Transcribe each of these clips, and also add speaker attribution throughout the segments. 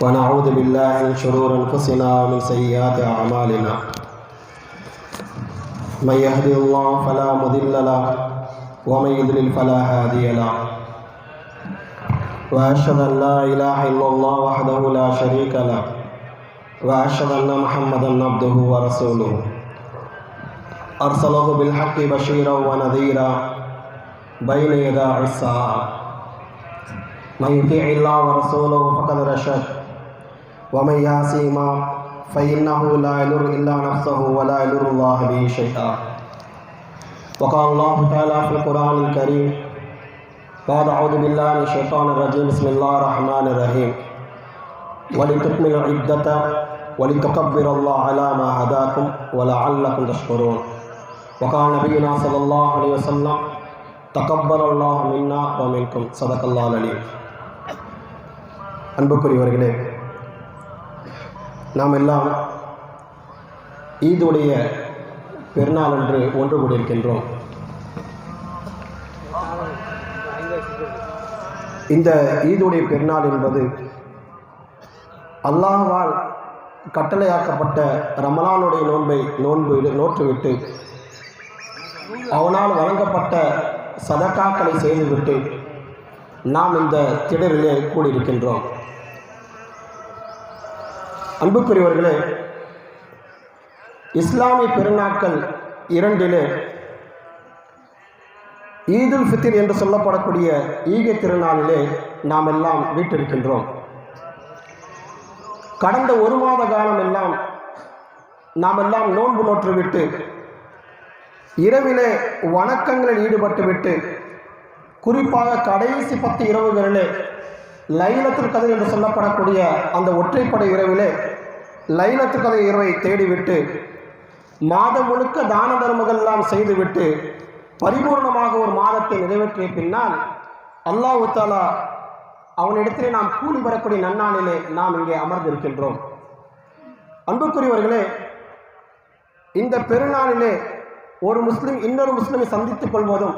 Speaker 1: ونعوذ بالله من شرور أنفسنا ومن سيئات أعمالنا. من يهدي الله فلا مضل له ومن يضلل فلا هادي له. وأشهد أن لا إله إلا الله وحده لا شريك له. وأشهد أن محمدا عبده ورسوله. أرسله بالحق بشيرا ونذيرا بين يداع الساعة. من يطيع الله ورسوله فقد رشد. ومن يعصيهما فإنه لا يضر إلا نفسه ولا يضر الله به شيئا وقال الله تعالى في القرآن الكريم بعد أعوذ بالله من الشيطان الرجيم بسم الله الرحمن الرحيم ولتكمل العدة ولتكبر الله على ما هداكم ولعلكم تشكرون وقال نبينا صلى الله عليه وسلم تقبل الله منا ومنكم صدق الله العليم அன்புக்குரியவர்களே நாம் எல்லாம் ஈதுடைய பெருநாள் என்று ஒன்று கூடியிருக்கின்றோம். இந்த ஈதுடைய பெருநாள் என்பது அல்லாஹால் கட்டளையாக்கப்பட்ட ரமலானுடைய நோன்பை நோன்பு நோற்றுவிட்டு அவனால் வழங்கப்பட்ட சதக்காக்களை செய்துவிட்டு நாம் இந்த திடலிலே கூடியிருக்கின்றோம். அன்புக்குரியவர்களே இஸ்லாமிய பெருநாட்கள் இரண்டிலே ஈதுல் ஃபித்ர் என்று சொல்லப்படக்கூடிய ஈகை திருநாளிலே நாம் எல்லாம் வீட்டிருக்கின்றோம். கடந்த ஒரு மாத காலம் எல்லாம் நாம் எல்லாம் நோன்பு நோற்றுவிட்டு இரவிலே வணக்கங்களில் ஈடுபட்டுவிட்டு குறிப்பாக கடைசி பத்து இரவுகளிலே லைலத்துல் கதிர் என்று சொல்லப்படக்கூடிய அந்த ஒற்றைப்படை இரவிலே லைலத்து கதை இரவை தேடிவிட்டு மாதம் முழுக்க தான தர்மங்கள்லாம் செய்துவிட்டு பரிபூர்ணமாக ஒரு மாதத்தை நிறைவேற்றிய பின்னால் அல்லாஹு தாலா அவனிடத்திலே நாம் கூலி வரக்கூடிய நன்னாளிலே நாம் இங்கே அமர்ந்திருக்கின்றோம். அன்புக்குரியவர்களே இந்த பெருநாளிலே ஒரு முஸ்லீம் இன்னொரு முஸ்லீமை சந்தித்துக் கொள்வதும்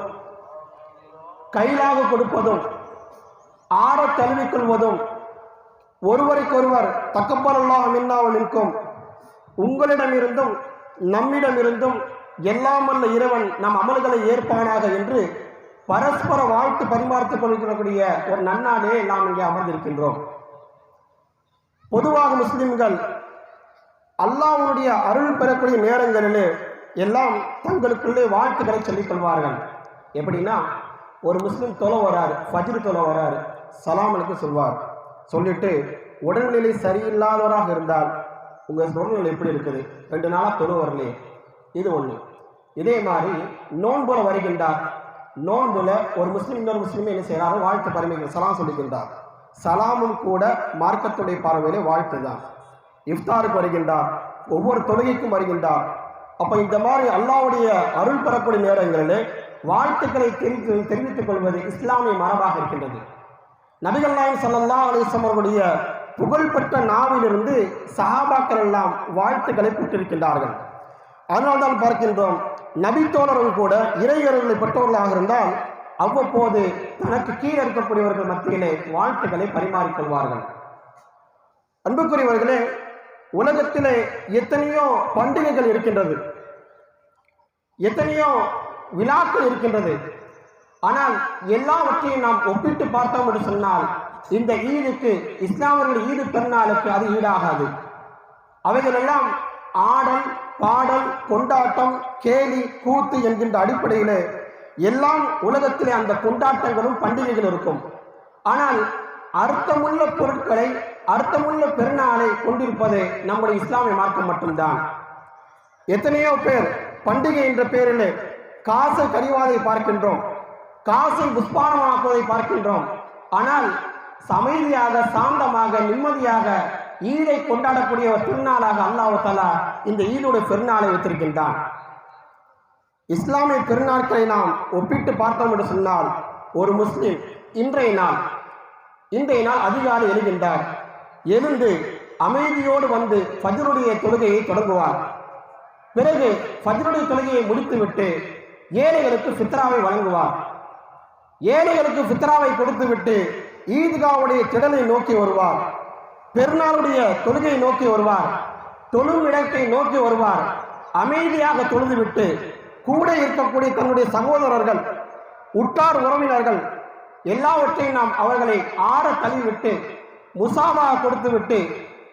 Speaker 1: கைலாக கொடுப்பதும் ஆற தழுவிக்கொள்வதும் ஒருவருக்கொருவர் தக்கப்பரல்லாக மின்னாமல் நிற்கும் உங்களிடமிருந்தும் நம்மிடமிருந்தும் எல்லாம் அல்ல இறைவன் நம் அமல்களை ஏற்பானாக என்று பரஸ்பர வாழ்த்து பரிமாறித்துக் கொள்கிறக்கூடிய ஒரு நன்னாளே நாம் இங்கே அமர்ந்திருக்கின்றோம். பொதுவாக முஸ்லிம்கள் அல்லாவுடைய அருள் பெறக்கூடிய நேரங்களிலே எல்லாம் தங்களுக்குள்ளே வாழ்த்துக்களை சொல்லிக் கொள்வார்கள். எப்படின்னா ஒரு முஸ்லீம் தொலை வரார் ஃபஜ்ரு தொலை வரார் சலாமனுக்கு சொல்வார். சொல்லிட்டு உடல்நிலை சரியில்லாதவராக இருந்தால் உங்கள் சூழ்நிலை எப்படி இருக்குது? ரெண்டு நாளாக தொழு வரலையே. இது ஒன்று இதே மாதிரி நோன்புல வருகின்றார். நோன்புல ஒரு முஸ்லீம் இன்னொரு முஸ்லீம் என்ன செய்கிறாரோ? வாழ்த்து பரிமைகள் சலாம் சொல்லுகின்றார். சலாமும் கூட மார்க்கத்துடைய பார்வையிலே வாழ்த்து தான் இஃப்தாருக்கு வருகின்றார். ஒவ்வொரு தொழுகைக்கும் வருகின்றார். அப்போ இந்த மாதிரி அல்லாவுடைய அருள் பெறக்கூடிய நேரங்களிலே வாழ்த்துக்களை தெரிவித்து தெரிவித்துக் கொள்வது இஸ்லாமிய மரபாக இருக்கின்றது. நபிகள் நாயம் சல்லா அலிஸ்லாம் அவர்களுடைய புகழ்பெற்ற நாவிலிருந்து சஹாபாக்கள் எல்லாம் வாழ்த்துக்களை பெற்றிருக்கின்றார்கள். அதனால்தான் பார்க்கின்றோம் நபித்தோழரும் கூட இறையர்களை பெற்றவர்களாக இருந்தால் அவ்வப்போது தனக்கு கீழே இருக்கக்கூடியவர்கள் மத்தியிலே வாழ்த்துக்களை பரிமாறிக்கொள்வார்கள் அன்புக்குரியவர்களே உலகத்திலே எத்தனையோ பண்டிகைகள் இருக்கின்றது. எத்தனையோ விழாக்கள் இருக்கின்றது. ஆனால் எல்லாவற்றையும் நாம் ஒப்பிட்டு பார்த்தோம் என்று சொன்னால் இந்த ஈதுக்கு இஸ்லாமர்கள் ஈது பெருநாளுக்கு அது ஈடாகாது. அவைகளெல்லாம் ஆடல் பாடல் கொண்டாட்டம் கேலி கூத்து என்கின்ற அடிப்படையில் எல்லாம் உலகத்திலே அந்த கொண்டாட்டங்களும் பண்டிகைகள் இருக்கும். ஆனால் அர்த்தமுள்ள பொருட்களை அர்த்தமுள்ள பெருநாளை கொண்டிருப்பது நம்முடைய இஸ்லாமிய மார்க்கம் மட்டும்தான். எத்தனையோ பேர் பண்டிகை என்ற பெயரில் காசை கரிவாதை பார்க்கின்றோம். காசை புஷ்பானமாக்குவதை பார்க்கின்றோம். ஆனால் அமைதியாக சாந்தமாக நிம்மதியாக ஈடை கொண்டாடக்கூடிய ஒரு திருநாளாக அல்லாஹு தலா இந்த ஈடுடைய பெருநாளை வைத்திருக்கின்றான். இஸ்லாமிய பெருநாட்களை நாம் ஒப்பிட்டு பார்த்தோம் என்று சொன்னால் ஒரு முஸ்லிம் இன்றைய நாள் இன்றைய நாள் அதிகாலை எழுகின்றார். எழுந்து அமைதியோடு வந்து ஃபஜ்ருடைய தொழுகையை தொடங்குவார். பிறகு ஃபஜ்ருடைய தொழுகையை முடித்துவிட்டு ஏழைகளுக்கு சித்ராவை வழங்குவார். ஏழைகளுக்கு ஃபித்ராவை கொடுத்துவிட்டு ஈத்காவுடைய திடலை நோக்கி வருவார். பெருநாளுடைய தொழுகை நோக்கி வருவார். தொழும் இடத்தை நோக்கி வருவார். அமைதியாக தொழுதுவிட்டு கூட இருக்கக்கூடிய தன்னுடைய சகோதரர்கள் உற்றார் உறவினர்கள் எல்லாவற்றையும் நாம் அவர்களை ஆற தள்ளிவிட்டு முசாவா கொடுத்து விட்டு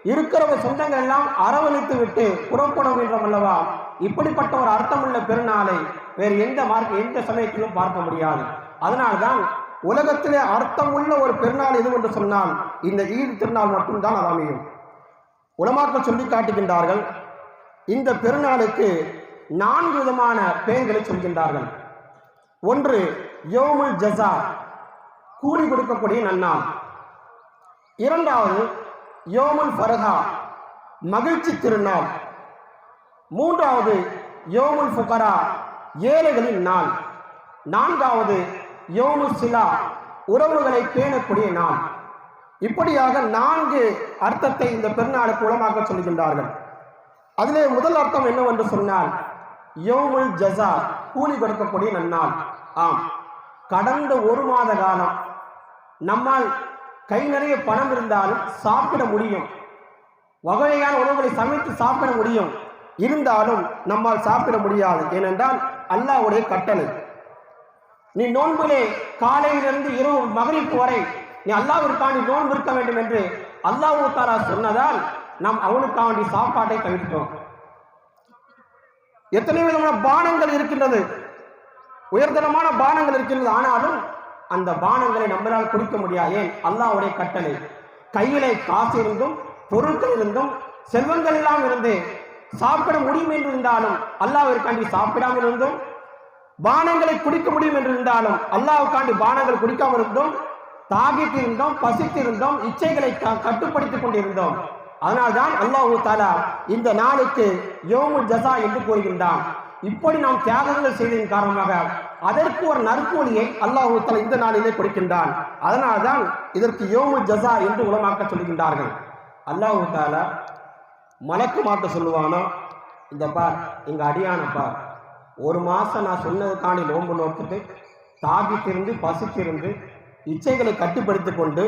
Speaker 1: இருக்கிற சொந்தங்கள் எல்லாம் அரவணைத்து விட்டு புறப்படும் வேண்டும் அல்லவா? இப்படிப்பட்ட ஒரு அர்த்தமுள்ள பெருநாளை வேறு எந்த மார்க் எந்த சமயத்திலும் பார்க்க முடியாது. அதனால்தான் உலகத்திலே அர்த்தமுள்ள ஒரு பெருநாள் எது என்று சொன்னால் இந்த ஈடு திருநாள் மட்டும்தான் அது அமையும். உலமாக்கள் சொல்லி காட்டுகின்றார்கள் இந்த பெருநாளுக்கு நான்கு விதமான பெயர்களை சொல்கின்றார்கள். ஒன்று யோமுல் ஜசா கூலி கொடுக்கக்கூடிய நன்னாள். இரண்டாவது யோமுல் ஃபரஹா மகிழ்ச்சி திருநாள். மூன்றாவது யோமுல் ஃபுகரா ஏழைகளின் நாள். நான்காவது யோமு சிலா உறவுகளை பேணக்கூடிய நாள் இப்படியாக நான்கு அர்த்தத்தை இந்த பெருநாளுக்கு உளமாக்க சொல்கின்றார்கள். அதிலே முதல் அர்த்தம் என்னவென்று சொன்னால் யோமுல் ஜசா கூலி கொடுக்கக்கூடிய நன்னாள். ஆம். கடந்த ஒரு மாத காலம் நம்மால் கை நிறைய பணம் இருந்தாலும் சாப்பிட முடியும். வகையான உணவுகளை சமைத்து சாப்பிட முடியும். இருந்தாலும் நம்மால் சாப்பிட முடியாது. ஏனென்றால் அல்லாஹ்வுடைய கட்டளை. நீ நோன்புலே காலையிலிருந்து இரவு மகரிப்பு வரை நீ அல்லாவிற்காண்டி நோன்பு இருக்க வேண்டும் என்று அல்லாஹ் தாரா சொன்னதால் நாம் அவனுக்காண்டி சாப்பாட்டை தவிர்த்தோம். எத்தனை விதமான பானங்கள் இருக்கின்றது? உயர்தரமான பானங்கள் இருக்கின்றது. ஆனாலும் அந்த பானங்களை நம்மளால் குடிக்க முடியாது. ஏன்? அல்லாவுடைய கட்டளை. கையிலே காசு இருந்தும் பொருட்கள் இருந்தும் செல்வங்கள் எல்லாம் இருந்து சாப்பிட முடியும் என்று இருந்தாலும் அல்லாவிற்காண்டி சாப்பிடாமல் இருந்தும் பானங்களை குடிக்க முடியும் என்று இருந்தாலும் அல்லாவுக்காண்டி பானங்கள் குடிக்காமல் இருந்தோம் பசித்து இருந்தும் இச்சைகளை க- கட்டுப்படுத்திக் கொண்டிருந்தோம். அதனால்தான் அல்லாஹூ தாலா இந்த நாளுக்கு யோமு ஜசா என்று கூறுகின்றான். இப்படி நாம் தியாகங்கள் செய்ததன் காரணமாக அதற்கு ஒரு நற்கூலியை அல்லாஹூ தாலா இந்த நாளிலே கொடுக்கின்றான். அதனால்தான் இதற்கு யோமு ஜசா என்று உலமாக்க சொல்கின்றார்கள். அல்லாஹூ தாலா மலக்கு மாற்ற சொல்லுவானோ? இந்த பார் எங்க அடியான பார். ஒரு மாதம் நான் சொன்னதுக்காண்டி நோன்பு நோக்கிட்டு தாபித்திருந்து பசித்திருந்து இச்சைகளை கட்டுப்படுத்திக் கொண்டு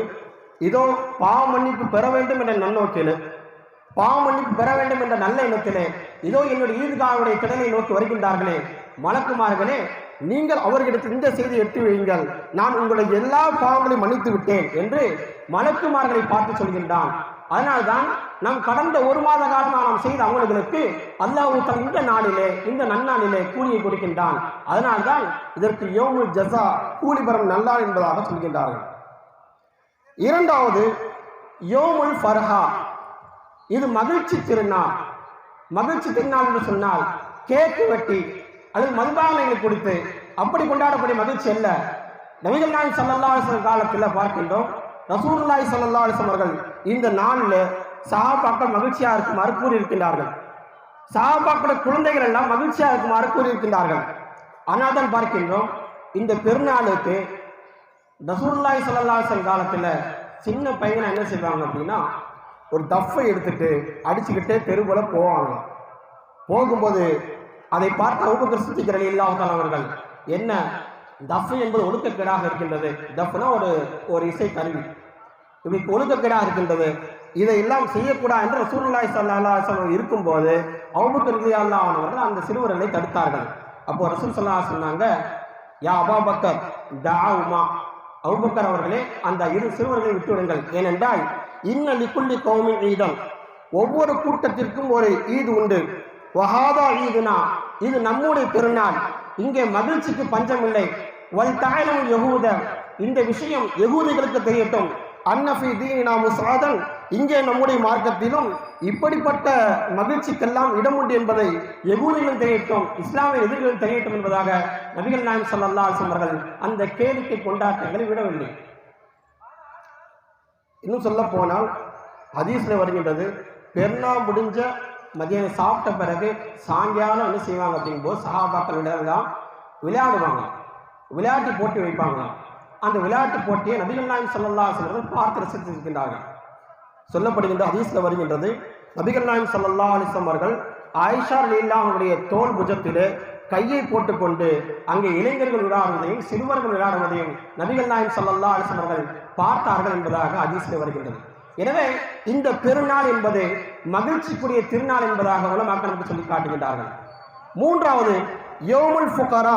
Speaker 1: இதோ பாவ மன்னிப்பு பெற வேண்டும் என்ற நன்னோக்கில் பாவ மன்னிப்பு பெற வேண்டும் என்ற நல்ல எண்ணத்திலே இதோ என்னுடைய ஈதுகாவுடைய திடலை நோக்கி வருகின்றார்களே மலக்குமார்களே நீங்கள் அவர்களிடத்தில் இந்த செய்தி எடுத்து வையுங்கள். நான் உங்களை எல்லா பாவங்களையும் மன்னித்து விட்டேன் என்று மலக்குமார்களை பார்த்து சொல்கின்றான். அதனால்தான் நம் கடந்த ஒரு மாத காலமாக நாம் செய்த அமல்களுக்கு அல்லாஹ் தன் இந்த நாளிலே இந்த நன்னாளிலே கூலியை கொடுக்கின்றான். அதனால்தான் இதற்கு யோமுல் ஜசா கூலி பெறும் நல்லாள் என்பதாக சொல்கின்றார்கள். இரண்டாவது யோமுல் ஃபர்ஹா. இது மகிழ்ச்சி திருநாள். மகிழ்ச்சி திருநாள் என்று சொன்னால் கேக்கு வெட்டி அல்லது மதுபானங்களை கொடுத்து அப்படி கொண்டாடக்கூடிய மகிழ்ச்சி அல்ல. நபிகள் நாயகம் ஸல்லல்லாஹு காலத்தில் பார்க்கின்றோம். ரசூலுல்லாஹி ஸல்லல்லாஹு அலைஹி அவர்கள் இந்த நாளில் சஹாபாக்கள் மகிழ்ச்சியாக இருக்குமாறு கூறியிருக்கின்றார்கள். சகாபாக்களோட குழந்தைகள் எல்லாம் மகிழ்ச்சியாக இருக்குமாறு கூறியிருக்கின்றார்கள். ஆனால் தான் பார்க்கின்றோம் இந்த பெருநாளுக்கு நசூர்லாய் ஸல்லல்லாஹு காலத்தில் சின்ன பையனை என்ன செய்வாங்க அப்படின்னா ஒரு தஃப்பை எடுத்துட்டு அடிச்சுக்கிட்டே தெருவில் போவாங்க. போகும்போது அதை பார்த்த அபூபக்கர் சித்திக் ரலியல்லாஹு அவர்கள் என்ன? தஃப் என்பது ஒழுக்கக்கேடாக இருக்கின்றது. தஃப்னா ஒரு ஒரு இசை கருவி. இப்படி ஒழுக்கக்கேடாக இருக்கின்றது. இதையெல்லாம் செய்யக்கூடாது என்று ரசூலுல்லாஹி ஸல்லல்லாஹு இருக்கும்போது அபூபக்கர் ரலியல்லாஹு அன்ஹு அந்த சிறுவர்களை தடுத்தார்கள். அப்போ ரசூல் சல்லா சொன்னாங்க யா அபாபக்கர் தா உமா அவுபக்கர் அவர்களே அந்த இரு சிறுவர்களை விட்டுவிடுங்கள் ஏனென்றால் இன்ன லிக்குள்ளி கௌமின் ஈதம் ஒவ்வொரு கூட்டத்திற்கும் ஒரு ஈது உண்டு. வஹாதா ஈதுனா? இது நம்முடைய பெருநாள். இங்கே மகிழ்ச்சிக்கு பஞ்சமில்லை. வல் தாயலம் யகூத இந்த விஷயம் எகூதிகளுக்கு தெரியட்டும். அன்னஃபி தீனா முசாதன் இங்கே நம்முடைய மார்க்கத்திலும் இப்படிப்பட்ட மகிழ்ச்சிக்கெல்லாம் இடம் உண்டு என்பதை யகூதிகளும் தெரியட்டும் இஸ்லாமிய எதிர்களும் தெரியட்டும் என்பதாக நபிகள் நாயம் சல்லா அலைஹி அவர்கள் அந்த கேளிக்கை கொண்டாட்டங்களை விடவில்லை. இன்னும் சொல்ல போனால் ஹதீஸ்ல வருகின்றது பெருநா முடிஞ்ச மதியானம் சாப்பிட்ட பிறகு சாயங்காலம் என்ன செய்வாங்க? அப்படிங்கும்போது சஹாபாக்கள் எல்லாம் விளையாடுவாங்க. விளையாட்டு போட்டி வைப்பாங்க அந்த விளையாட்டு போட்டியை நபிகள் நாயம் சல்லல்லா அலைஹி பார்த்து ரசித்திருக்கின்றார்கள். சொல்லப்படுகின்ற ஹதீஸ்ல வருகின்றது நபிகள் நாயம் சல்லல்லா அலைஹி ஆயிஷா அவர்கள் ஆயிஷா தோல் புஜத்திலே கையை போட்டுக்கொண்டு அங்கே இளைஞர்கள் விளையாடுவதையும் சிறுவர்கள் விளையாடுவதையும் நபிகள் நாயம் சல்லல்லா அலைஹி அவர்கள் பார்த்தார்கள் என்பதாக ஹதீஸ்ல வருகின்றது. எனவே இந்த பெருநாள் என்பது மகிழ்ச்சிக்குரிய திருநாள் என்பதாக உலமாக்கள் சொல்லி காட்டுகின்றார்கள். மூன்றாவது யோமுல் ஃபுகரா.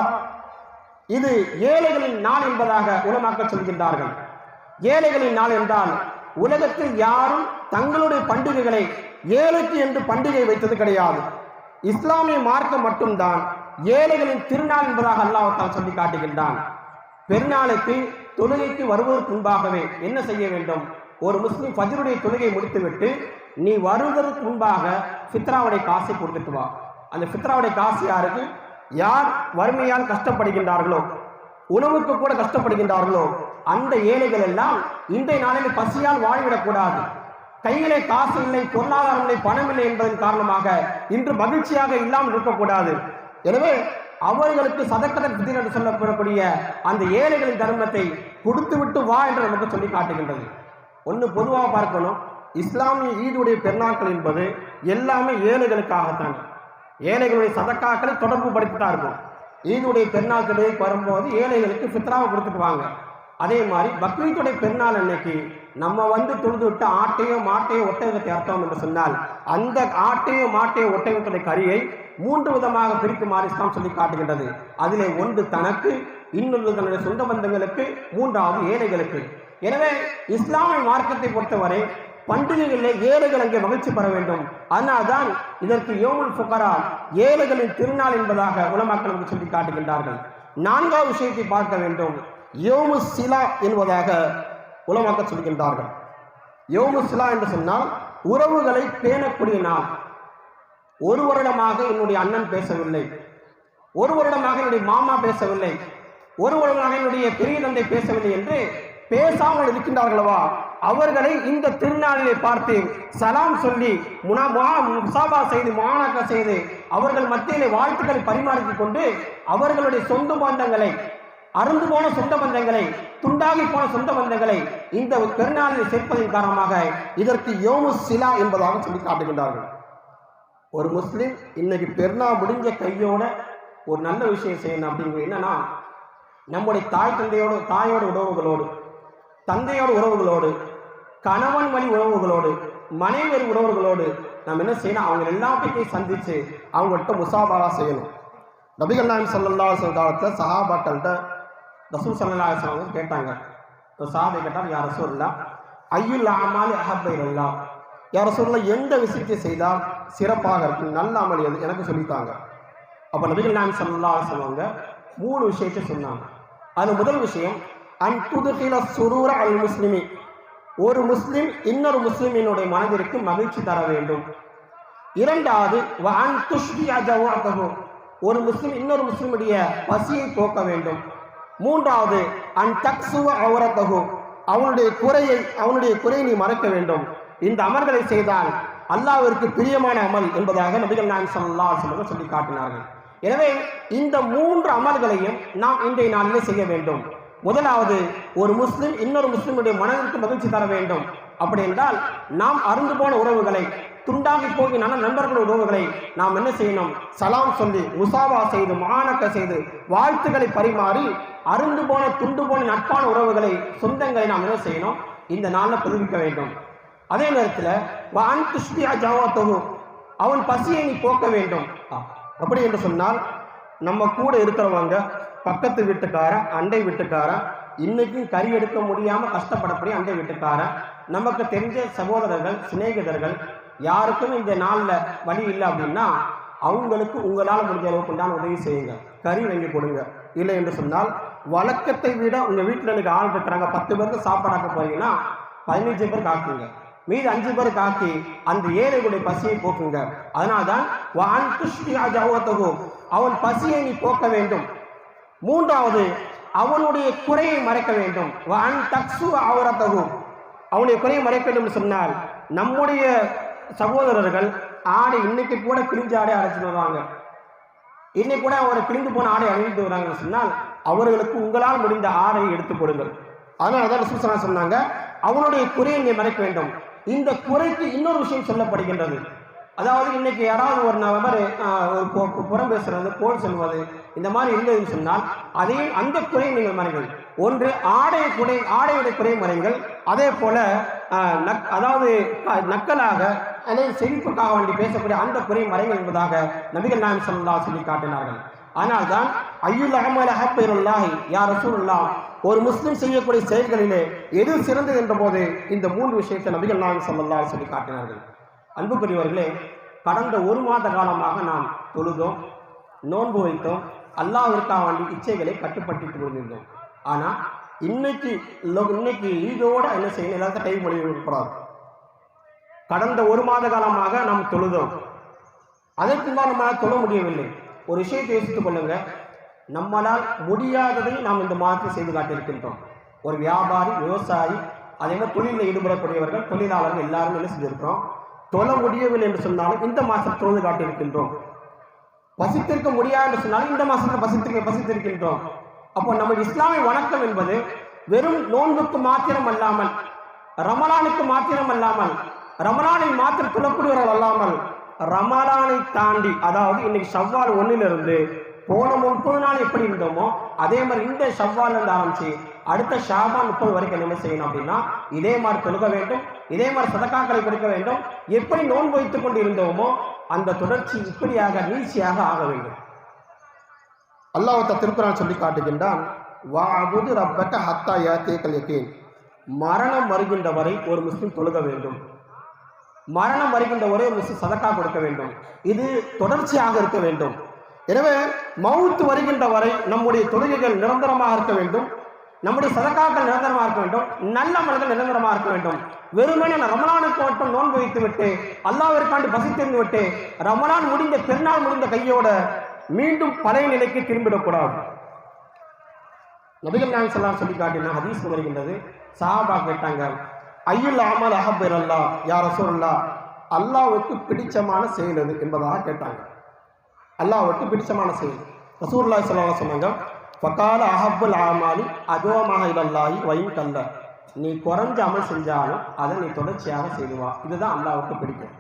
Speaker 1: இது ஏழைகளின் நாள் என்பதாக உலமாக்க சொல்கின்றார்கள். ஏழைகளின் நாள் என்றால் உலகத்தில் யாரும் தங்களுடைய பண்டிகைகளை ஏழைக்கு என்று பண்டிகை வைத்தது கிடையாது. இஸ்லாமிய மார்க்கம் மட்டும்தான் ஏழைகளின் திருநாள் என்பதாக அல்லாஹால் சொல்லி காட்டுகின்றான். பெருநாளுக்கு தொழுகைக்கு வருவதற்கு முன்பாகவே என்ன செய்ய வேண்டும்? ஒரு முஸ்லிம் ஃபஜருடைய தொழுகை முடித்துவிட்டு நீ வருவதற்கு முன்பாக ஃபித்ராவுடைய காசை கொடுத்துட்டு வா. அந்த ஃபித்ராவுடைய காசு யாருக்கு? யார் வறுமையால் கஷ்டப்படுகின்றார்களோ உணவுக்கு கூட கஷ்டப்படுகின்றார்களோ அந்த ஏழைகள் எல்லாம் இன்றைய நாளில் பசியால் வாழ்விடக்கூடாது. கையிலே காசு இல்லை பொருளாதாரம் இல்லை பணம் இல்லை என்பதன் காரணமாக இன்று மகிழ்ச்சியாக இல்லாமல் இருக்கக்கூடாது. எனவே அவர்களுக்கு சதக்கதன் புத்தி என்று சொல்லப்படக்கூடிய அந்த ஏழைகளின் தர்மத்தை கொடுத்து விட்டு வா என்று நமக்கு சொல்லி காட்டுகின்றது. ஒன்று பொதுவாக பார்க்கணும். இஸ்லாமிய ஈதுடைய பெருநாட்கள் என்பது எல்லாமே ஏழைகளுக்காகத்தான். ஏழைகளுடைய சதக்காக்களை தொடர்பு படுத்தி இருக்கும் ஈதுடைய பெருநாள் தொழுகைக்கு வரும்போது ஏழைகளுக்கு சித்திராவை கொடுத்துட்டு வாங்க. அதே மாதிரி பக்ரீத்துடைய பெருநாள் அன்னைக்கு நம்ம வந்து தொழுது விட்டு ஆட்டையோ மாட்டையோ ஒட்டகத்தை அர்த்தம் என்று சொன்னால் அந்த ஆட்டையோ மாட்டையோ ஒட்டகத்துடைய கரியை மூன்று விதமாக பிரிக்குமாறு இஸ்லாம் சொல்லி காட்டுகின்றது. அதிலே ஒன்று தனக்கு இன்னொன்று தன்னுடைய சொந்த பந்தங்களுக்கு மூன்றாவது ஏழைகளுக்கு. எனவே இஸ்லாமிய மார்க்கத்தை பொறுத்தவரை பண்டிகைகளில் ஏழைகள் அங்கே மகிழ்ச்சி பெற வேண்டும். அதனால்தான் இதற்கு யோமுல் ஃபுகரா ஏழைகளின் திருநாள் என்பதாக உலமாக்கள் நமக்கு சொல்லி காட்டுகின்றார்கள். நான்காவது விஷயத்தை பார்க்க வேண்டும். யோமு சிலா என்பதாக உலமாக்கள் சொல்கின்றார்கள். யோமு சிலா என்று சொன்னால் உறவுகளை பேணக்கூடிய நாள். ஒரு வருடமாக என்னுடைய அண்ணன் பேசவில்லை. ஒரு வருடமாக என்னுடைய மாமா பேசவில்லை. ஒரு வருடமாக என்னுடைய பெரிய தந்தை பேசவில்லை என்று பேசாமல் இருக்கின்றார்களவா? அவர்களை இந்த திருநாளிலே பார்த்து சலாம் சொல்லி முனா முசாபா செய்து மாணாக்க செய்து அவர்கள் மத்தியிலே வாழ்த்துக்களை பரிமாறிக் கொண்டு அவர்களுடைய சொந்த பந்தங்களை அருந்து போன சொந்த பந்தங்களை துண்டாகி போன சொந்த பந்தங்களை இந்த பெருநாளில் சேர்ப்பதன் காரணமாக இதற்கு யோமு சிலா என்பதாக சொல்லி காட்டுகின்றார்கள். ஒரு முஸ்லீம் இன்னைக்கு பெருநா முடிஞ்ச கையோட ஒரு நல்ல விஷயம் செய்யணும் அப்படிங்கிறது என்னன்னா நம்முடைய தாய் தந்தையோடு தாயோட உறவுகளோடு தந்தையோட உறவுகளோடு கணவன் வழி உறவுகளோடு மனைவி உறவுகளோடு நம்ம என்ன செய்யணும்? அவங்க எல்லாத்தையும் சந்திச்சு அவங்கள்ட்ட முசாபாரா செய்யணும். நபிகள் நாயம் சல்லல்லா காலத்தில் சஹாபாக்கள்கிட்ட ரசூல் சல்லா அவங்க கேட்டாங்க. ஒரு சாதை கேட்டால் யார் ரசூல்லா ஐயுல் அமாலி அஹப்பைரல்லா யார் ரசூல்லா எந்த விஷயத்தை செய்தால் சிறப்பாக இருக்கும்? நல்ல அமல் எது? எனக்கு சொல்லித்தாங்க அப்போ நபிகள் நாயம் சல்லா சொல்லுவாங்க மூணு விஷயத்தை சொன்னாங்க. அது முதல் விஷயம் அன்புதுகில சுரூர அல் முஸ்லிமி ஒரு முஸ்லிம் இன்னொரு முஸ்லிமினுடைய மனதிற்கு மகிழ்ச்சி தர வேண்டும். இரண்டாவது வான் துஷ்பிய ஜவாத்தஹு. ஒரு முஸ்லிம் இன்னொரு முஸ்லிமுடைய பசியை போக்க வேண்டும். மூன்றாவது அன் தக்சுவ அவரத்தகு அவனுடைய குறையை அவனுடைய குறையை நீ மறக்க வேண்டும். இந்த அமர்களை செய்தால் அல்லாவிற்கு பிரியமான அமல் என்பதாக நபிகள் நான் சொல்லா சொல்லுங்க சொல்லி காட்டினார்கள். எனவே இந்த மூன்று அமல்களையும் நாம் இன்றைய நாளிலே செய்ய வேண்டும். முதலாவது ஒரு முஸ்லிம் இன்னொரு முஸ்லிமுடைய மனதிற்கு மகிழ்ச்சி தர வேண்டும். அப்படி என்றால் நாம் அருந்து போன உறவுகளை துண்டாகி போகினால நண்பர்கள் உறவுகளை நாம் என்ன செய்யணும்? சலாம் சொல்லி உசாவா செய்து மாணக்க செய்து வாழ்த்துக்களை பரிமாறி அருந்து போன துண்டு போன நட்பான உறவுகளை சொந்தங்களை நாம் என்ன செய்யணும்? இந்த நாளில் புதுப்பிக்க வேண்டும். அதே நேரத்தில் வான் துஷ்டியா ஜாவாத்தகு அவன் பசியை நீ போக்க வேண்டும். அப்படி என்று சொன்னால் நம்ம கூட இருக்கிறவங்க பக்கத்து வீட்டுக்காரன் அண்டை வீட்டுக்காரன் இன்றைக்கும் கறி எடுக்க முடியாமல் கஷ்டப்படக்கூடிய அண்டை வீட்டுக்காரன் நமக்கு தெரிஞ்ச சகோதரர்கள் சிநேகிதர்கள் யாருக்கும் இந்த நாளில் வழி இல்லை அப்படின்னா அவங்களுக்கு உங்களால் முடிஞ்ச அளவுக்கு உண்டான உதவி செய்யுங்க. கறி வாங்கி கொடுங்க. இல்லை என்று சொன்னால் வழக்கத்தை விட உங்கள் வீட்டில் எனக்கு ஆள் இருக்கிறாங்க பத்து பேருக்கு சாப்பாடாக்க போகிறீங்கன்னா பதினஞ்சு பேர் காக்குங்க. மீது அஞ்சு பேர் காக்கி அந்த ஏழைகளுடைய பசியை போக்குங்க. அதனால்தான் அவன் பசியை நீ போக்க வேண்டும். மூன்றாவது அவனுடைய குறையை மறைக்க வேண்டும். வான் தக்சு அவரத்தகு அவனுடைய குறையை மறைக்க வேண்டும் சொன்னால் நம்முடைய சகோதரர்கள் ஆடை இன்னைக்கு கூட கிழிஞ்ச ஆடை அடைச்சிட்டு வருவாங்க. இன்னைக்கு கூட அவரை கிழிந்து போன ஆடை அணிந்து வராங்கன்னு சொன்னால் அவர்களுக்கு உங்களால் முடிந்த ஆடை எடுத்து கொடுங்கள். அதனால தான் சூசனா சொன்னாங்க அவனுடைய குறையை நீ மறைக்க வேண்டும். இந்த குறைக்கு இன்னொரு விஷயம் சொல்லப்படுகின்றது. அதாவது இன்னைக்கு யாராவது ஒரு நபர் ஒரு புறம் பேசுறது கோல் சொல்வது இந்த மாதிரி இருந்ததுன்னு சொன்னால் அதே அந்த குறையை நீங்கள் மறைங்கள். ஒன்று ஆடை குறை ஆடையுடைய குறைமறைகள் அதே போல நக்- அதாவது நக்கலாக அல்லது செழிப்புக்காக வேண்டி பேசக்கூடிய அந்த குறைமறைகள் என்பதாக நபிகள் நாயம் சொல்லா சொல்லி காட்டினார்கள். ஆனால் தான் ஐயுல் அமல ஹப்பைருல்லாஹி யா ரசூலுல்லாஹ் ஒரு முஸ்லீம் செய்யக்கூடிய செயல்களிலே எது சிறந்தது என்ற போது இந்த மூன்று விஷயத்தை நபிகள் நாயம் ஸல்லல்லாஹு சொல்லி காட்டினார்கள். அன்புக்குரியவர்களே கடந்த ஒரு மாத காலமாக நாம் தொழுதோம் நோன்பு வைத்தோம் அல்லாவிற்காக வேண்டி இச்சைகளை கட்டுப்பட்டு கொண்டிருந்தோம். ஆனால் இன்னைக்கு இன்னைக்கு ஈதோட என்ன செய்யணும்? எல்லாத்த கை மொழி கடந்த ஒரு மாத காலமாக நாம் தொழுதோம். அதற்கு தான் நம்மளால் தொழ முடியவில்லை. ஒரு விஷயத்தை யோசித்துக் கொள்ளுங்க. நம்மளால் முடியாததை நாம் இந்த மாதத்தில் செய்து காட்டியிருக்கின்றோம். ஒரு வியாபாரி விவசாயி அதே மாதிரி தொழிலில் ஈடுபடக்கூடியவர்கள் தொழிலாளர்கள் எல்லாரும் என்ன செஞ்சுருக்கிறோம்? தொழ முடியவில்லை என்று சொன்னாலும் இந்த மாதம் தொழுது காட்டியிருக்கின்றோம். பசித்திருக்க முடியாது என்று சொன்னாலும் இந்த மாதத்தில் பசித்திருக்க பசித்திருக்கின்றோம் அப்போ நம்ம இஸ்லாமிய வணக்கம் என்பது வெறும் நோன்புக்கு மாத்திரம் அல்லாமல் ரமலானுக்கு மாத்திரம் அல்லாமல் ரமலானை மாத்திரம் துளக்கூடியவர்கள் அல்லாமல் ரமலானை தாண்டி அதாவது இன்னைக்கு ஷவ்வால் ஒன்னிலிருந்து போன முப்பது நாள் எப்படி இருந்தோமோ அதே மாதிரி இந்த ஷவ்வால் இருந்து ஆரம்பிச்சு அடுத்த ஷாபான் முப்பது வரைக்கும் என்ன செய்யணும் அப்படின்னா இதே மாதிரி தொழுக வேண்டும் இதே மாதிரி சதக்காக்களை கொடுக்க வேண்டும். எப்படி நோன்பு வைத்துக் கொண்டு இருந்தோமோ அந்த தொடர்ச்சி இப்படியாக நீட்சியாக ஆக வேண்டும். அல்லாஹ் திருக்குறான் சொல்லி காட்டுகின்றான் வா அபுது ரப்பக்க ஹத்தா யாத்தேக்கல் யகீன். மரணம் வருகின்ற வரை ஒரு முஸ்லிம் தொழுக வேண்டும். மரணம் வருகின்ற வரை ஒரு முஸ்லிம் சதக்கா கொடுக்க வேண்டும். இது தொடர்ச்சியாக இருக்க வேண்டும். எனவே மவுத்து வருகின்ற வரை நம்முடைய தொழுகைகள் நிரந்தரமாக இருக்க வேண்டும். நம்முடைய சதக்காக்கள் நிரந்தரமாக இருக்க வேண்டும். நல்ல மனதில் நிரந்தரமாக இருக்க வேண்டும். வெறுமனே ரமலானுக்கு மட்டும் நோன்பு வைத்து விட்டு அல்லாவிற்காண்டு பசித்திருந்து விட்டு ரமலான் முடிந்த பெருநாள் முடிந்த கையோட மீண்டும் பழைய நிலைக்கு திரும்பிடக்கூடாது. நபிகள் நாயகம் ஸல்லல்லாஹு சொல்லி காட்டினா ஹதீஸ் வருகின்றது சாபா கேட்டாங்க ஐயுல் அமல் அஹபர் அல்லா யார் ரசூலுல்லா அல்லாவுக்கு பிடிச்சமான செயல் அது என்பதாக கேட்டாங்க. அல்லாவுக்கு பிடிச்சமான செயல். ரசூலுல்லாஹி சொல்லலாம் சொன்னாங்க ஃபகால அஹப்புல் ஆமாலி அதோமாக இலல்லாஹி வைன் கல்ல நீ குறைஞ்ச அமல் செஞ்சாலும் அதை நீ தொடர்ச்சியாக செய்துவா. இதுதான் அல்லாவுக்கு பிடிக்கும்.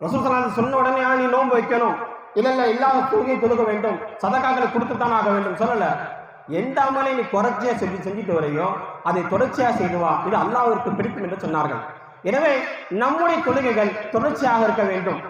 Speaker 1: ரசூல் சலான் சொன்ன உடனே நீ நோன்பு வைக்கணும். இல்லை இல்லை இல்லாத தொழுகை தொழுக வேண்டும். சதக்காக்களை கொடுத்துத்தான் ஆக வேண்டும். சொல்லலை. எந்த அமலை நீ குறைச்சியாக செஞ்சு செஞ்சுட்டு வரையோ அதை தொடர்ச்சியாக செய்துவா. இது அல்லாவிற்கு பிடிக்கும் என்று சொன்னார்கள். எனவே நம்முடைய தொழுகைகள் தொடர்ச்சியாக இருக்க வேண்டும்.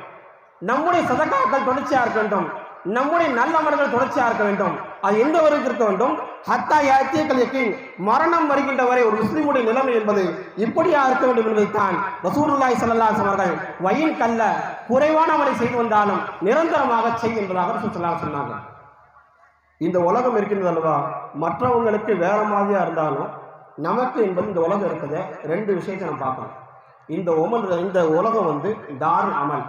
Speaker 1: நம்முடைய சதக்காக்கள் தொடர்ச்சியாக இருக்க வேண்டும். நம்முடைய நல்ல அமல்கள் தொடர்ச்சியாக இருக்க வேண்டும். அது எந்த வரைக்கும் இருக்க வேண்டும்? ஹத்தா யாத்தியக்கள் யக்கீன் மரணம் வருகின்ற வரை ஒரு முஸ்லிமுடைய நிலைமை என்பது இப்படியா இருக்க வேண்டும் என்பதைத்தான் ரசூலுல்லாஹி சல்லாஸ் அவர்கள் வயின் கல்ல குறைவான செய்து வந்தாலும் நிரந்தரமாக செய் என்பதாக ரசூல் சொன்னாங்க இந்த உலகம் இருக்கின்றது அல்லவா? மற்றவங்களுக்கு வேற மாதிரியா இருந்தாலும் நமக்கு என்பது இந்த உலகம் இருக்குது. ரெண்டு விஷயத்தை நம்ம பார்க்கணும். இந்த உமல் இந்த உலகம் வந்து தாரு அமல்.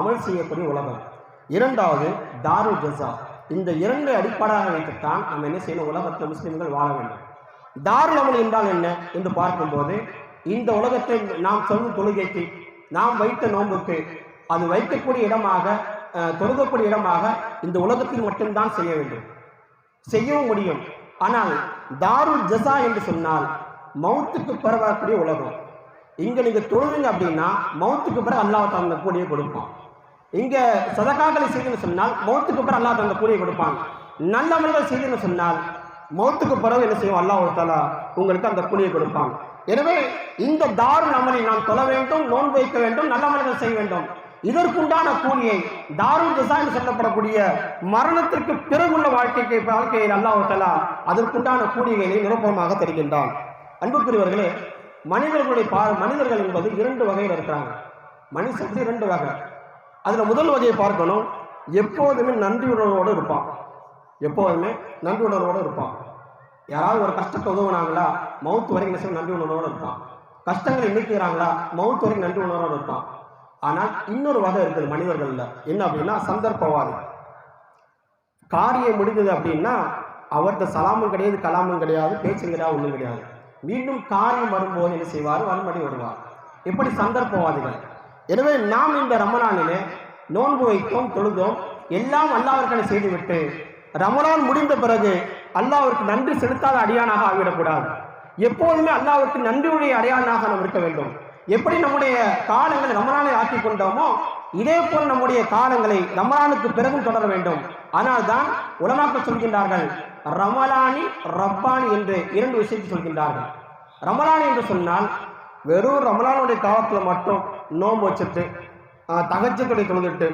Speaker 1: அமல் செய்யக்கூடிய உலகம். இரண்டாவது தாரு ஜசா இந்த இரண்டு அடிப்படையாக வைத்துத்தான் நம்ம என்ன செய்யணும்? உலகத்தில் முஸ்லிம்கள் வாழ வேண்டும். தாருல் அமல் என்றால் என்ன என்று பார்க்கும்போது இந்த உலகத்தை நாம் சொல்லும் தொழுகைக்கு நாம் வைத்த நோன்புக்கு அது வைக்கக்கூடிய இடமாக தொழுகக்கூடிய இடமாக இந்த உலகத்தில் மட்டும்தான் செய்ய வேண்டும். செய்யவும் முடியும். ஆனால் தாருல் ஜசா என்று சொன்னால் மௌத்துக்கு பிறகு வரக்கூடிய உலகம். இங்கே நீங்கள் தொழுதுங்க அப்படின்னா மௌத்துக்கு பிறகு அல்லாஹ் தந்த கூடிய கொடுப்பான். இங்கே சதக்காக்களை செய்துன்னு சொன்னால் மௌத்துக்கு பிறகு அல்லாஹ் அந்த கூலியை கொடுப்பான். நல்ல அமல்கள் செய்துன்னு சொன்னால் மௌத்துக்கு பிறகு என்ன செய்வோம் அல்லாஹ் தாலா உங்களுக்கு அந்த கூலியை கொடுப்பான். எனவே இந்த தாரு அமலை நாம் தொழ வேண்டும் நோன்பு வைக்க வேண்டும் நல்ல செய்ய வேண்டும். இதற்குண்டான கூலியை தாருல் ஜஸா செல்லப்படக்கூடிய சொல்லப்படக்கூடிய மரணத்திற்கு பிறகுள்ள வாழ்க்கைக்கு வாழ்க்கையில் அல்லாஹ் அதற்குண்டான கூலிகளை நிரப்பமாக தருகின்றான். அன்புக்குரியவர்களே மனிதர்களுடைய பா மனிதர்கள் என்பது இரண்டு வகையில் இருக்கிறாங்க. மனுஷன் இரண்டு வகை. அதில் முதல் வகையை பார்க்கணும். எப்போதுமே நன்றி உணர்வோடு இருப்பான். எப்போதுமே நன்றி உணர்வோடு இருப்பான். யாராவது ஒரு கஷ்டத்தை உதவுனாங்களா மவுத்து வரைக்கும் என்ன செய்ய நன்றி உணர்வோடு இருப்பான். கஷ்டங்களை நீக்குறாங்களா மவுத்து வரைக்கும் நன்றி உணர்வோடு இருப்பான். ஆனால் இன்னொரு வகை இருக்குது மனிதர்களில். என்ன அப்படின்னா சந்தர்ப்பவாதி. காரியம் முடிஞ்சது அப்படின்னா அவர்கிட்ட சலாமும் கிடையாது கலாமும் கிடையாது பேச்சும் கிடையாது ஒன்றும் கிடையாது. மீண்டும் காரியம் வரும்போது என்ன செய்வார்? மறுபடி வருவார். எப்படி சந்தர்ப்பவாதிகள்? எனவே நாம் இந்த ரமணானிலே நோன்பு வைத்தோம் தொழுதோம் எல்லாம் அல்லாவிற்கான செய்துவிட்டு ரமணான் முடிந்த பிறகு அல்லாவிற்கு நன்றி செலுத்தாத அடியானாக ஆகிவிடக்கூடாது. எப்போதுமே அல்லாவிற்கு நன்றியுடைய அடையாளனாக நாம் இருக்க வேண்டும். எப்படி நம்முடைய காலங்களை ரமணானை ஆக்கி கொண்டோமோ இதே போல் நம்முடைய காலங்களை ரமலானுக்கு பிறகும் தொடர வேண்டும். ஆனால் தான் உலமாக்கள் சொல்கின்றார்கள் ரமலானி ரப்பானி என்று இரண்டு விஷயத்தை சொல்கின்றார்கள். ரமலானி என்று சொன்னால் வெறும் ரமலானுடைய காலத்தில் மட்டும் நோம்பு வச்சுட்டு தகச்சத்துடைய தொழுதுட்டு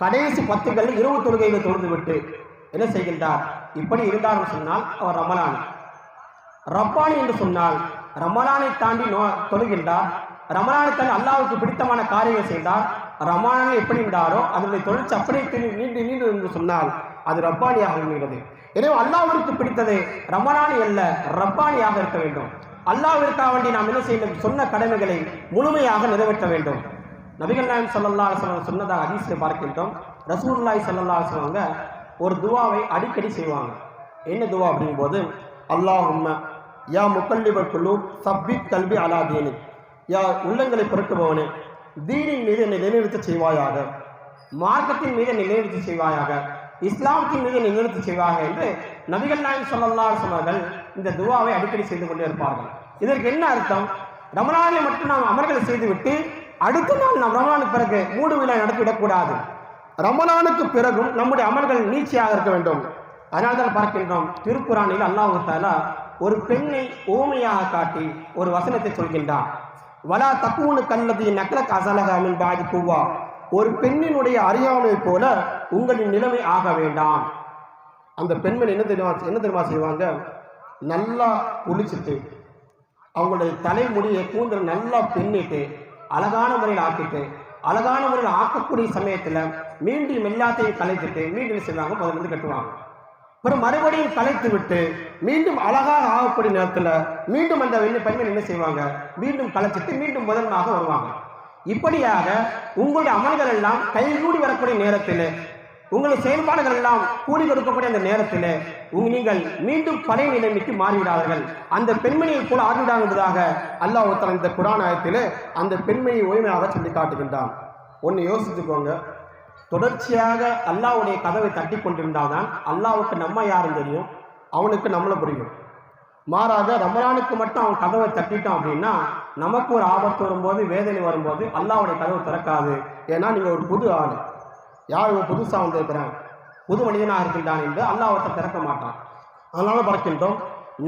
Speaker 1: கடைசி பத்துக்கள் இரவு தொழுகையில் தொழுது விட்டு என்ன செய்கின்றார்? இப்படி இருந்தார் சொன்னால் அவர் ரமலான். ரப்பானி என்று சொன்னால் ரமலானை தாண்டி நோ தொழுகின்றார். ரமலானை தாண்டி அல்லாவுக்கு பிடித்தமான காரியங்கள் செய்தார். ரமலானை எப்படி இருந்தாரோ அதனுடைய தொழிற்சி அப்படியே நீண்டு நீண்டு என்று சொன்னால் அது ரப்பானியாக இருக்கிறது எனவே அல்லாவிற்கு பிடித்தது ரமலானி அல்ல ரப்பானியாக இருக்க வேண்டும். அல்லாவிற்காக வேண்டி நாம் என்ன செய்ய சொன்ன கடமைகளை முழுமையாக நிறைவேற்ற வேண்டும். நபிகள் நாயம் சல்லல்லா அலுவலம் சொன்னதாக அதிசயம் பார்க்கின்றோம். ரசூல்லாய் சல்லல்லா அலுவலங்க ஒரு துவாவை அடிக்கடி செய்வாங்க. என்ன துவா அப்படிங்கும்போது அல்லாஹும்ம யா முக்கல்லிபர் குழு சப்பி கல்வி அலா தீனி யா உள்ளங்களை புரட்டுபவனே தீனின் மீது என்னை நிலைநிறுத்த செய்வாயாக. மார்க்கத்தின் மீது என்னை நிலைநிறுத்த செய்வாயாக. இஸ்லாமத்தின் மீது நிவர்த்தி செய்வாங்க என்று நபிகள் நாயகம் ஸல்லல்லாஹு சொன்னார்கள் இந்த துவாவை அடிக்கடி செய்து கொண்டே இருப்பார்கள். இதற்கு என்ன அர்த்தம்? ரமலானில் மட்டும் நாம் அமர்களை செய்துவிட்டு அடுத்த நாள் நாம் ரமணானுக்கு பிறகு மூடு விழா நடத்திவிடக்கூடாது ரமணானுக்கு பிறகும் நம்முடைய அமல்கள் நீட்சியாக இருக்க வேண்டும். அதனால் தான் பார்க்கின்றோம் திருக்குறானில் அல்லாஹ் தாலா ஒரு பெண்ணை ஓமையாக காட்டி ஒரு வசனத்தை சொல்கின்றான். வலா தக்கூனு கல்லதி நக்கலக் அசலகாமின் பாதி பூவா ஒரு பெண்ணினுடைய அறியாமை போல உங்களின் நிலைமை ஆக வேண்டாம். அந்த பெண்மணி என்ன தெரியுமா என்ன தெரியுமா செய்வாங்க? நல்லா குளிச்சுட்டு அவங்களுடைய தலைமுடியை கூந்தல் நல்லா பின்னிட்டு அழகான முறையில் ஆக்கிட்டு அழகான முறையில் ஆக்கக்கூடிய சமயத்தில் மீண்டும் எல்லாத்தையும் கலைத்துட்டு மீண்டும் என்ன செய்வாங்க? முதல்ல இருந்து கட்டுவாங்க. அப்புறம் மறுபடியும் கலைத்து விட்டு மீண்டும் அழகாக ஆகக்கூடிய நேரத்தில் மீண்டும் அந்த வெள்ளி பெண்கள் என்ன செய்வாங்க? மீண்டும் கலைச்சிட்டு மீண்டும் முதன்மாக வருவாங்க. இப்படியாக உங்களுடைய அமல்கள் எல்லாம் கைகூடி வரக்கூடிய நேரத்தில் உங்களுடைய செயல்பாடுகள் எல்லாம் கூடி கொடுக்கக்கூடிய அந்த நேரத்தில் நீங்கள் மீண்டும் பழைய நிலைமைக்கு மாறிவிடார்கள் அந்த பெண்மணியை போல ஆகிவிடாங்க என்பதாக அல்லாஹ் ஒருத்தன் இந்த குரான் ஆயத்தில் அந்த பெண்மணியை ஓய்மையாக சொல்லி காட்டுகின்றான். ஒன்று யோசிச்சுக்கோங்க. தொடர்ச்சியாக அல்லாஹ்வுடைய கதவை தட்டி கொண்டிருந்தால்தான் அல்லாவுக்கு நம்ம யாருன்னு தெரியும். அவனுக்கு நம்மளை புரியும். மாறாக ரமலானுக்கு மட்டும் அவன் கதவை தட்டிட்டான் அப்படின்னா நமக்கு ஒரு ஆபத்து வரும்போது வேதனை வரும்போது அல்லாவுடைய கதவை திறக்காது. ஏன்னா நீங்கள் ஒரு புது ஆள். யார் இவன் புதுசாக வந்திருக்கிறான் புது மனிதனாக இருக்கின்றான் என்று அல்லாஹ் திறக்க மாட்டான். அதனால பறக்கின்றோம்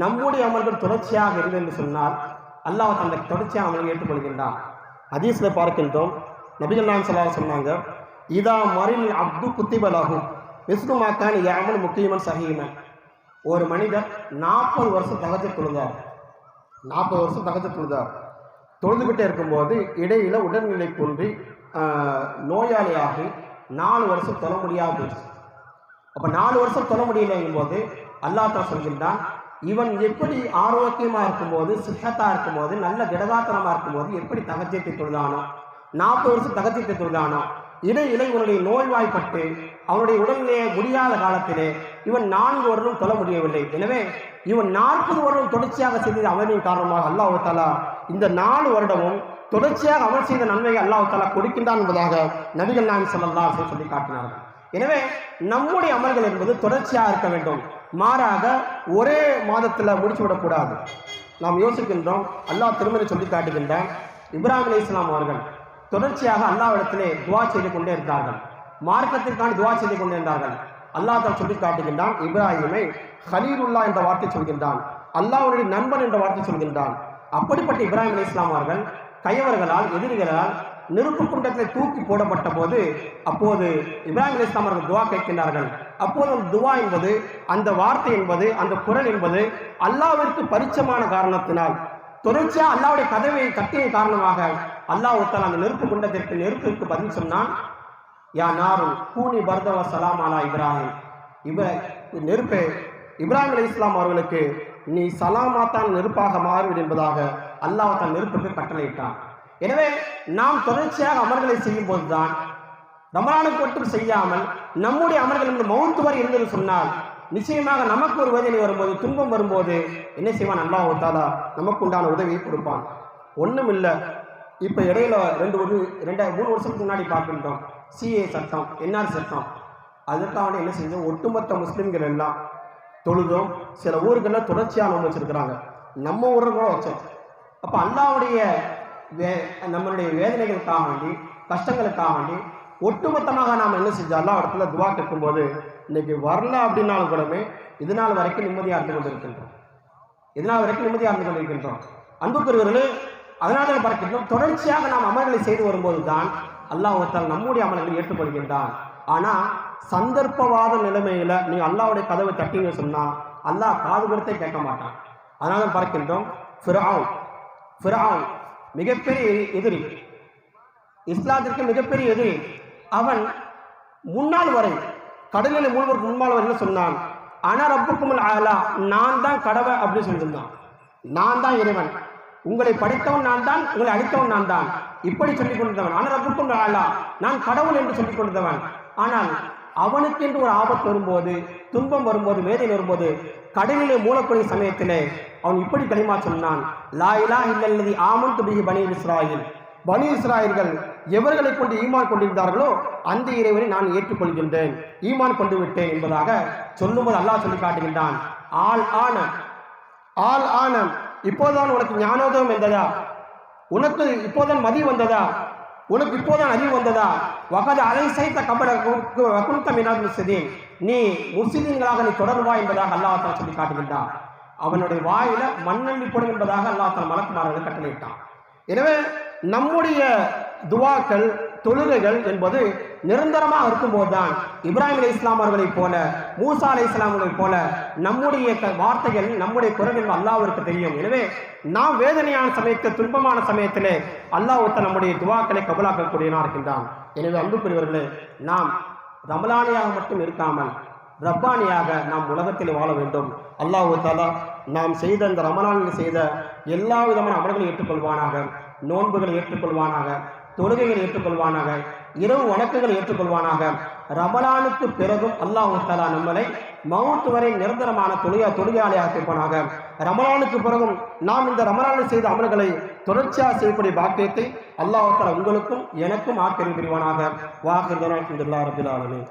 Speaker 1: நம்முடைய அமல்கள் தொடர்ச்சியாக இருந்து என்று சொன்னால் அல்லாஹ் அந்த தொடர்ச்சியாக அமலை ஏற்றுக்கொள்கின்றான். ஹதீஸில் பார்க்கின்றோம். நபிகள் நான் சொல்லாஹ் சொன்னாங்க இதா மறில் அப்து குத்திபலாகும் விஷ்ணுமாக்கான் யாமல் முக்கியமன் சஹீமன். ஒரு மனிதர் நாற்பது வருஷம் தகச்சு தொழுதார். நாற்பது வருஷம் தகச்சு தொழுதார். தொழுதுகிட்டே இருக்கும்போது இடையில் உடல்நிலை குன்றி நோயாளியாகி நாலு வருஷம் தொழ முடியாது அப்போ நாலு வருஷம் தொழ முடியலைங்கும் போது அல்லாஹ் சொல்கின்றான் இவன் எப்படி ஆரோக்கியமாக இருக்கும்போது சிஹத்தா இருக்கும்போது நல்ல திடகாத்திரமா இருக்கும்போது எப்படி தகச்சியத்தை தொழுதானோ நாற்பது வருஷம் தகச்சியத்தை தொழுதானோ இடையில இவனுடைய நோய்வாய்ப்பட்டு அவனுடைய உடல்நிலையை முடியாத காலத்திலே இவன் நான்கு வருடம் தொழ முடியவில்லை. எனவே இவன் நாற்பது வருடம் தொடர்ச்சியாக செய்தது அவனின் காரணமாக அல்லாஹ் தாலா இந்த நாலு வருடமும் தொடர்ச்சியாக அவன் செய்த நன்மையை அல்லாஹு தாலா கொடுக்கின்றான் என்பதாக நபிகள் நாயகம் ஸல்லல்லாஹு சொல்லி காட்டினார்கள். எனவே நம்முடைய அமல்கள் என்பது தொடர்ச்சியாக இருக்க வேண்டும். மாறாக ஒரே மாதத்தில் முடிச்சு விடக்கூடாது நாம் யோசிக்கின்றோம் அல்லாஹ் திருமணி சொல்லி காட்டுகின்றான் இப்ராஹிம் அலி இஸ்லாம் அவர்கள் தொடர்ச்சியாக அல்லாவிடத்திலே துவா செய்து கொண்டே இருந்தார்கள். மார்க்கத்திற்கான துவா செய்து கொண்டே இருந்தார்கள். அல்லாஹ் தான் சொல்லி காட்டுகின்றான் இப்ராஹிமை ஹலீலுல்லா என்ற வார்த்தை சொல்கின்றான் அல்லாஹ்வுடைய நண்பன் என்ற வார்த்தை சொல்கின்றான். அப்படிப்பட்ட இப்ராஹிம் அலி இஸ்லாமார்கள் கையவர்களால் எதிரிகளால் நெருப்பு குண்டத்தில் தூக்கி போடப்பட்ட போது அப்போது இப்ராஹிம் அலி இஸ்லாமர்கள் துவா கேட்கின்றார்கள். அப்போது அந்த துவா என்பது அந்த வார்த்தை என்பது அந்த குரல் என்பது அல்லாவிற்கு பரிச்சமான காரணத்தினால் தொடர்ச்சியா அல்லாவுடைய கதவை கட்டிய காரணமாக அல்லாஹ் ஒருத்தல் அந்த நெருப்பு குண்டத்திற்கு நெருப்பிற்கு பதில் சொன்னான். யா நாரு கூனி பர்தவ சலாம் அலா இப்ராஹிம். இவ நெருப்பை இப்ராஹிம் அலி இஸ்லாம் அவர்களுக்கு நீ சலாமாத்தான் நெருப்பாக மாறுவிடு என்பதாக அல்லாஹ் தன் நெருப்புக்கு கட்டளையிட்டான். எனவே நாம் தொடர்ச்சியாக அமர்களை செய்யும் போதுதான் ரமலானுக்கு மட்டும் செய்யாமல் நம்முடைய அமர்கள் இந்த மௌத்து வரை இருந்தது சொன்னால் நிச்சயமாக நமக்கு ஒரு வேதனை வரும்போது துன்பம் வரும்போது என்ன செய்வான்? அல்லாஹ் தாலா நமக்கு உண்டான உதவியை கொடுப்பான். ஒன்றும் இல்லை இப்போ இடையில ரெண்டு ஒரு ரெண்டாயிரம் மூணு வருஷத்துக்கு முன்னாடி பார்க்கின்றோம். சிஏ சட்டம் என்ஆர் சட்டம். அதுக்காக என்ன செஞ்சோம்? ஒட்டுமொத்த முஸ்லீம்கள் எல்லாம் தொழுதும். சில ஊர்களில் தொடர்ச்சியாக நம்ம வச்சுருக்குறாங்க. நம்ம ஊரில் கூட வச்சோம். அப்போ அல்லாவுடைய வே நம்மளுடைய வேதனைகளுக்காக வேண்டி கஷ்டங்களுக்காக வேண்டி ஒட்டுமொத்தமாக நாம் என்ன செஞ்சோம்? எல்லா இடத்துல துவா கேட்கும்போது இன்னைக்கு வரல அப்படின்னாலும் கூடவே இது நாள் வரைக்கும் நிம்மதியாக இருந்து கொண்டிருக்கின்றோம். இது நாள் வரைக்கும் நிம்மதியாக இருந்து கொண்டிருக்கின்றோம். அன்புக்குரியவர்களே அதனால தான் பார்க்கின்றோம். தொடர்ச்சியாக நாம் அமல்களை செய்து வரும்போது தான் அல்லாஹத்தால் நம்முடைய அமல்களை ஏற்றுக்கொள்கின்றான். ஆனால் சந்தர்ப்பவாத நிலைமையில் நீ அல்லாவுடைய கதவை தட்டிங்க சொன்னால் அல்லாஹ் காது கொடுத்தே கேட்க மாட்டான். அதனால தான் பார்க்கின்றோம் ஃபிராவ் ஃபிராவ் மிகப்பெரிய எதிரி. இஸ்லாத்திற்கு மிகப்பெரிய எதிரி. அவன் முன்னால் வரை கடலில் மூழ்வதற்கு முன்னால் வரைன்னு சொன்னான்? ஆனால் ரப்புக்கும் ஆலா நான் தான் கடவை அப்படின்னு சொல்லியிருந்தான். நான் தான் இறைவன். உங்களை படித்தவன் நான் தான் உங்களை அழித்தவன் நான் தான். இப்படி சொல்லிக் கொண்டிருந்தவன். ஆனால் ரப்புக்கும் ஆலா நான் கடவுள் என்று சொல்லிக் கொண்டிருந்தவன். ஆனால் அவனுக்கு என்று ஒரு ஆபத்து வரும்போது துன்பம் வரும்போது வேதனை வரும்போது கடலிலே மூலக்கூடிய சமயத்திலே அவன் இப்படி களிமா சொன்னான். லா இலா இல்லல்லதி ஆமன் துபிகி பனி இஸ்ராயில். பனி இஸ்ராயல்கள் எவர்களை கொண்டு ஈமான் கொண்டிருந்தார்களோ அந்த இறைவனை நான் ஏற்றுக்கொள்கின்றேன். ஈமான் கொண்டு விட்டேன் என்பதாக சொல்லும்போது அல்லாஹ் சொல்லி காட்டுகின்றான். ஆள் ஆன ஆள் ஆனம் இப்போதான் உனக்கு ஞானோதயம் வந்ததா? உனக்கு இப்போதான் மதி வந்ததா? உனக்கு இப்போதான் அறிவு வந்ததா? வகது அலை சைத்த கபட வகுந்த மினாத் நீ முஸ்லிம்களாக நீ தொடர்வா என்பதாக அல்லாஹ் சொல்லி காட்டுகின்றான். அவனுடைய வாயில மண்ணள்ளி போடும் என்பதாக அல்லாஹ் மலக்குமாரர்கள் கட்டளையிட்டான். எனவே நம்முடைய துவாக்கள் தொழுகைகள் என்பது நிரந்தரமாக இருக்கும்போது தான் இப்ராஹிம் அலி இஸ்லாம் போல மூசா அலி இஸ்லாம்களைப் போல நம்முடைய க- வார்த்தைகள் நம்முடைய குரல்கள் அல்லாவிற்கு தெரியும். எனவே நாம் வேதனையான சமயத்தில் துன்பமான சமயத்திலே அல்லாஹ் நம்முடைய துவாக்களை கபலாக்கக்கூடியனா இருக்கின்றான் எனவே அன்புக்குரியவர்களே நாம் ரமலானியாக மட்டும் இருக்காமல் ரப்பானியாக நாம் உலகத்தில் வாழ வேண்டும். அல்லாஹ் தாலா நாம் செய்த இந்த ரமலானில் செய்த எல்லா விதமான அமல்களை ஏற்றுக்கொள்வானாக நோன்புகளை ஏற்றுக்கொள்வானாக தொழுகைகளை ஏற்றுக்கொள்வானாக இரவு வணக்கங்களை ஏற்றுக்கொள்வானாக. ரமலானுக்கு பிறகும் அல்லாஹ் தாலா நம்மளை மவுத்து வரை நிரந்தரமான தொழுகை தொழுகையாளியாக இருப்பானாக ரமலானுக்கு பிறகும் நாம் இந்த ரமலானில் செய்த அமல்களை தொடர்ச்சியாக செய்யக்கூடிய பாக்கியத்தை அல்லாஹ் தாலா உங்களுக்கும் எனக்கும் ஆக்கிரமிப்பிரிவானாக வாக்குதரா ரபில் ஆலமீன்.